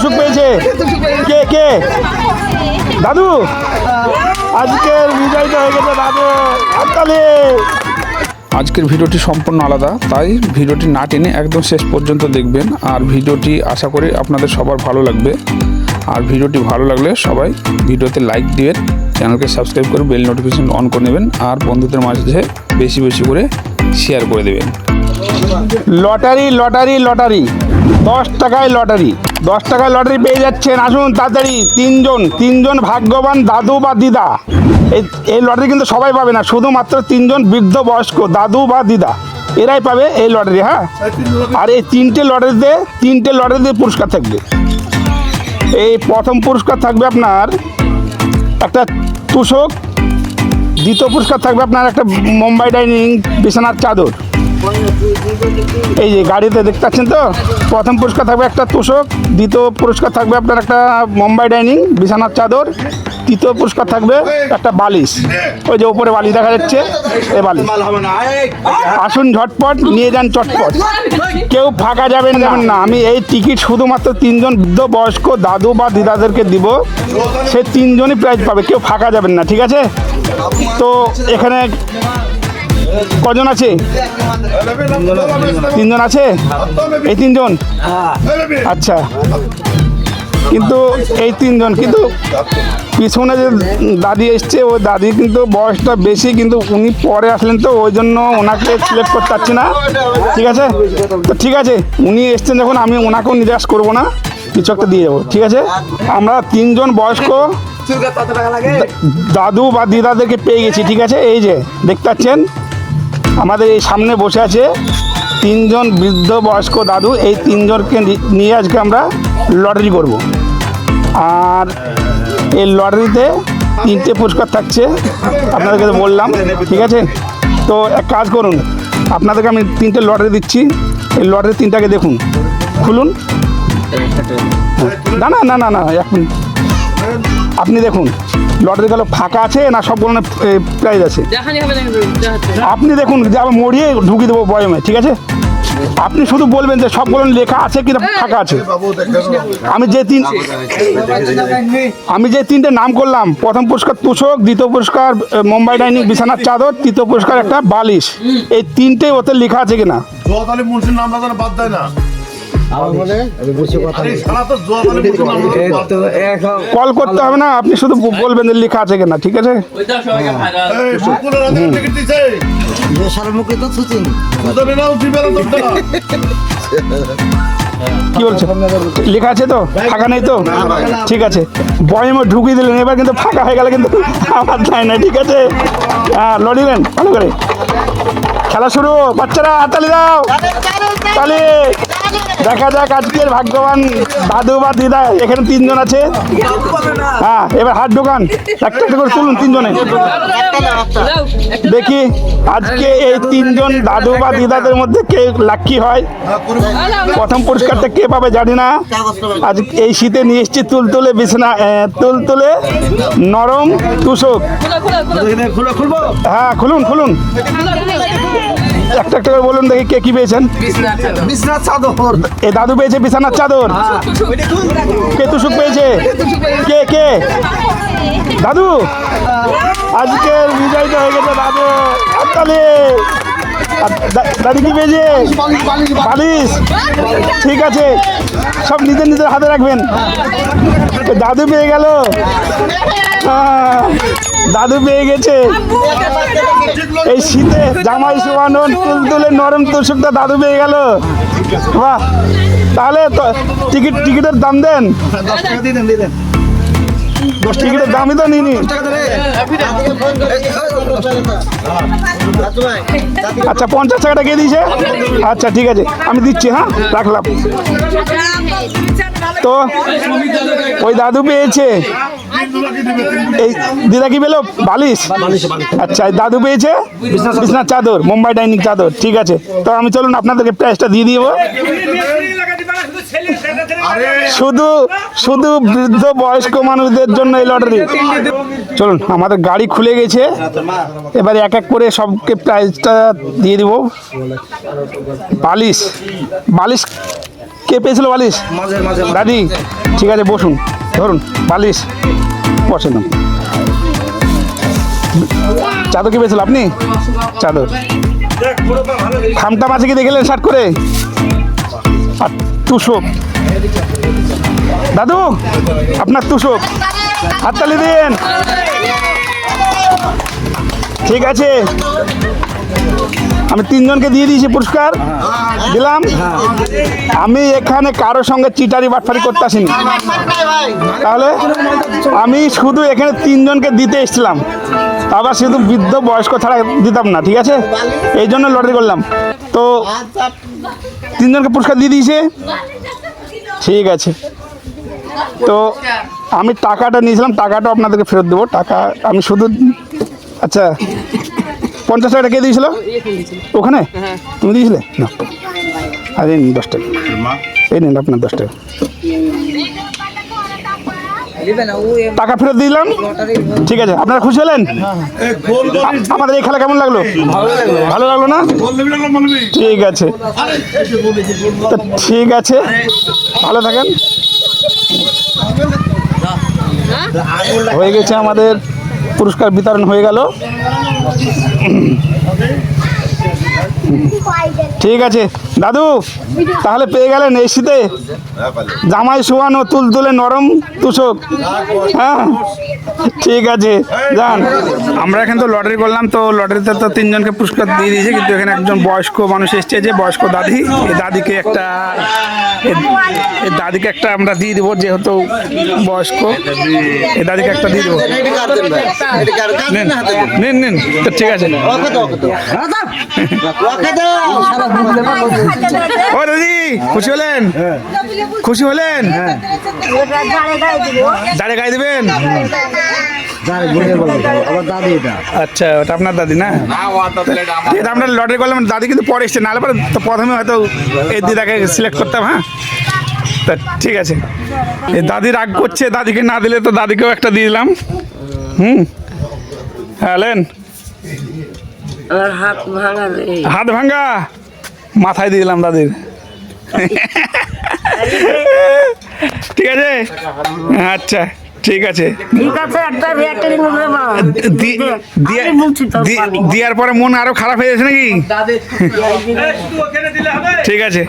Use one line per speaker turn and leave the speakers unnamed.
তুষুক পেয়েছে? কে কে? দাদু? আজকের বিজয়টা হয়ে গেছে দাদু। হাততালি
আজকের ভিডিওটি সম্পূর্ণ আলাদা তাই ভিডিওটি না টেনে একদম শেষ পর্যন্ত দেখবেন। আর ভিডিওটি আশা করি আপনাদের সবার ভালো লাগবে। আর ভিডিওটি ভালো লাগলে সবাই ভিডিওতে লাইক দিবেন চ্যানেলকে সাবস্ক্রাইব করে বেল নোটিফিকেশন অন করে নেবেন আর বন্ধুদের মাঝে বেশি বেশি করে শেয়ার করে দেবেন।
Lottery lottery lottery. দশ টাকায় লটারি। দশ টাকায় লটারি পেয়ে যাচ্ছেন। আসুন তাড়াতাড়ি। তিনজন তিনজন ভাগ্যবান দাদু বা দিদা। এই এই লটারি কিন্তু সবাই পাবে না, শুধুমাত্র তিনজন বৃদ্ধ বয়স্ক দাদু বা দিদা। এরাই পাবে এই লটারি হ্যাঁ? আর এই তিনটে লটারিতে তিনটে লটারিতে পুরস্কার থাকবে। এই প্রথম পুরস্কার থাকবে আপনার একটা তুষক, দ্বিতীয় পুরস্কার থাকবে আপনার একটা মুম্বাই ডাইনিং বিছানার চাদর। এই যে গাড়িতে দেখতে পাচ্ছেন তো? প্রথম পুরস্কার থাকবে একটা তোষক, দ্বিতীয় পুরস্কার থাকবে আপনার একটা মুম্বাই ডাইনিং, বিছানার চাদর, তৃতীয় পুরস্কার থাকবে একটা বালিশ। ওই যে উপরে বালিশ দেখা যাচ্ছে, এই বালিশ। আসুন ঝটপট, নিয়ে যান চটপট। কেউ ফাঁকা যাবেন যাবেন না। আমি এই টিকিট শুধুমাত্র তিনজন বৃদ্ধ, বয়স্ক, দাদু বা দিদাদেরকে দিব। সে তিনজনই প্রাইজ পাবে, কেউ ফাঁকা যাবেন না, ঠিক আছে? তো এখানে কজন আছে? তিনজন আছে? এই তিনজন? আচ্ছা। কিন্তু এই তিনজন কিন্তু পিছনে যে দাদি এসছে ওই দাদি কিন্তু বয়সটা বেশি কিন্তু উনি পরে আসলেন তো ওই জন্য ওনাকে সিলেক্ট করতে পারছি না। ঠিক আছে? তো ঠিক আছে উনি এসছেন যখন আমি ওনাকেও নিরাশ করব না কিছু একটা দিয়ে যাব। ঠিক আছে? আমরা তিনজন বয়স্ক দাদু বা দিদাদেরকে পেয়ে গেছি ঠিক আছে? এই যে দেখতে পাচ্ছেন? আমাদের এই সামনে বসে আছে তিনজন বৃদ্ধ বয়স্ক দাদু। এই তিনজনকে নিয়ে আজকে আমরা লটারি করব। আর এই লটারিতে তিনটে পুরস্কার থাকছে, আপনাদেরকে তো বললাম, ঠিক আছে? তো এক কাজ করুন, আপনাদেরকে আমি তিনটে লটারি দিচ্ছি। এই লটারি তিনটাকে দেখুন, খুলুন। না না না না না, এক মিনিট। আপনি দেখুন। লটারি গেল ফাঁকা আছে না সব সবগুলো প্রাইজ আছে? আপনি দেখুন যে আবার মরিয়ে ঢুকিয়ে দেবো বয়মে ঠিক আছে? আপনি শুধু বলবেন যে সব সবগুলো লেখা আছে কি না ফাঁকা আছে। আমি যে তিন আমি যে তিনটে নাম করলাম প্রথম পুরস্কার তুষক দ্বিতীয় পুরস্কার মুম্বাই ডাইনিং বিছানার চাদর তৃতীয় পুরস্কার একটা বালিশ। এই তিনটে ওতে লেখা আছে কিনা?
জোয়াতালি মুন্সির নাম বাদ দেয় না।
কল করতে হবে না আপনি শুধু বলবেন যে লেখা আছে কিনা ঠিক আছে?
তোমরা।
কি বলছো? লেখা আছে তো? ফাঁকা নেই তো? ঠিক আছে। বয়ে বয়মে ঢুকিয়ে দিলেন এবার কিন্তু ফাঁকা হয়ে গেলে কিন্তু আমার চাই না ঠিক আছে? হ্যাঁ লড়িলেন ভালো করে। খেলা শুরু বাচ্চারা হাতালি দাও। তালি। দেখা যাক আজকের ভাগ্যবান দাদু বা দিদা এখানে তিনজন আছে। হ্যাঁ এবার হাত ঢোকান। একটা একটা করে তুলুন তিনজনে। দেখি আজকে এই তিনজন দাদু বা দিদাদের মধ্যে কে লাকি হয়। প্রথম পুরস্কারটা কে পাবে জানি না। আজ এই শীতে নিয়ে এসছি তুলতুলে বিছানা আহ, তুলতুলে নরম তুষক হ্যাঁ খুলুন খুলুন। একটা একটা করে বলুন দেখি কে কি পেয়েছেন। বিশ্বনাথ চাদর এ দাদু পেয়েছে বিশ্বনাথ চাদর। কে তুসুক পেয়েছে? কে কে? দাদু? আজকের বিজয়টা হয়ে গেছে দাদু। হাততালি দাদু কি পেয়েছে? বালিশ। ঠিক আছে। সব নিজের নিজের হাতে রাখবেন। দাদু পেয়ে গেল। দাদু পেয়ে গেছে। এই শীতে জামাই সুবানন তুলতুলে নরম তুষকটা দাদু পেয়ে গেল। বাহ। তাহলে টিকিট টিকিটের দাম দেন। টিকিটের দামই তো নিনি আচ্ছা পঞ্চাশ টাকাটা কে দিয়েছে? আচ্ছা ঠিক আছে, আমি দিচ্ছি হ্যাঁ রাখলাম। তো, ওই দাদু পেয়েছে। এই, দিদা কি পেল? বালিশ? আচ্ছা দাদু পেয়েছে? বিছনার চাদর, মুম্বাই ডাইনিং চাদর, ঠিক আছে। তো আমি চলুন, আপনাদেরকে প্রাইসটা দিয়ে দিব। শুধু শুধু বৃদ্ধ বয়স্ক মানুষদের জন্য এই লটারি চলুন আমাদের গাড়ি খুলে গেছে। এবার এক এক করে সবকে প্রাইজটা দিয়ে দিব। বালিশ। বালিশ কে পেয়েছিল বালিশ? দাদি ঠিক আছে বসুন। ধরুন বালিশ। বসেন। আপনি। চাদর কে পেয়েছিল আপনি? চাদর। খামটা মাছে কি দেখলেন শার্ট করে? তুষক দাদু, আপনার তুষক হাততালি দিন। ঠিক আছে। আমি তিনজনকে দিয়ে দিয়েছি পুরস্কার। দিলাম। আমি এখানে কারোর সঙ্গে চিটারি বাটফারি করতে আসিনি। তাহলে আমি শুধু এখানে তিনজনকে দিতে এসেছিলাম। আবার শুধু বৃদ্ধ বয়স্ক ছাড়া দিতাম না ঠিক আছে? এই জন্য লটারি করলাম। তো তিনজনকে পুরস্কার দিয়ে দিয়েছে। ঠিক আছে। তো আমি টাকাটা নিয়েছিলাম টাকাটা আপনাদেরকে ফেরত দেবো। টাকা আমি শুধু আচ্ছা পঞ্চাশ টাকা কে দিয়েছিল? ওখানে? তুমি দিয়েছিলে? না। আর নিন দশ টাকা। এই নিন আপনার দশ টাকা। টাকা ফেরত দিলাম? ঠিক আছে আপনারা খুশি হলেন? আমাদের এই খেলা কেমন লাগল? ভালো লাগল। না? ঠিক আছে। তো ঠিক আছে। ভালো থাকেন। হয়ে গেছে আমাদের পুরস্কার বিতরণ হয়ে গেল। ঠিক আছে। দাদু তাহলে পেয়ে গেলেন এই শীতে জামাই শোয়ানো তুল তুলে নরম তুষক। হ্যাঁ? ঠিক আছে যান। আমরা এখানে তো লটারি করলাম তো লটারিতে তো তিনজনকে পুরস্কার দিয়ে দিয়েছে কিন্তু এখানে একজন বয়স্ক মানুষ এসছে যে বয়স্ক দাদি। এই দাদিকে একটা এ- এই দাদিকে একটা আমরা দিয়ে দেবো যেহেতু বয়স্ক। এই দাদিকে একটা দিয়ে দেবো। নিন নিন নিন তো ঠিক আছে। ও দাদি, খুশি হলেন? খুশি হলেন? দাঁড়ে গায়ে দেবেন? আচ্ছা ওটা আপনার দাদি না? এটা আমরা লটারি করলাম, দাদি কিন্তু পরে এসছে, নাহলে পরে তো প্রথমে হয়তো এই দিদাকে সিলেক্ট করতাম হ্যাঁ? তা ঠিক আছে। এই দাদি রাগ করছে, দাদিকে না দিলে তো দাদিকেও একটা দিয়ে দিলাম। হুম? হ্যাঁ
আমার হাত ভাঙা রে
হাত ভাঙ্গা মাথায় দিয়ে দিলাম দাদির। ঠিক আছে? আচ্ছা ঠিক আছে।
ঠিক আছে একটা রেকর্ডিং হবে মা
দি- দিয়ে-
আমি বলছি তো
দি-
পানি।
দেওয়ার পরে মন আরও খারাপ হয়ে যাচ্ছে নাকি? ঠিক আছে।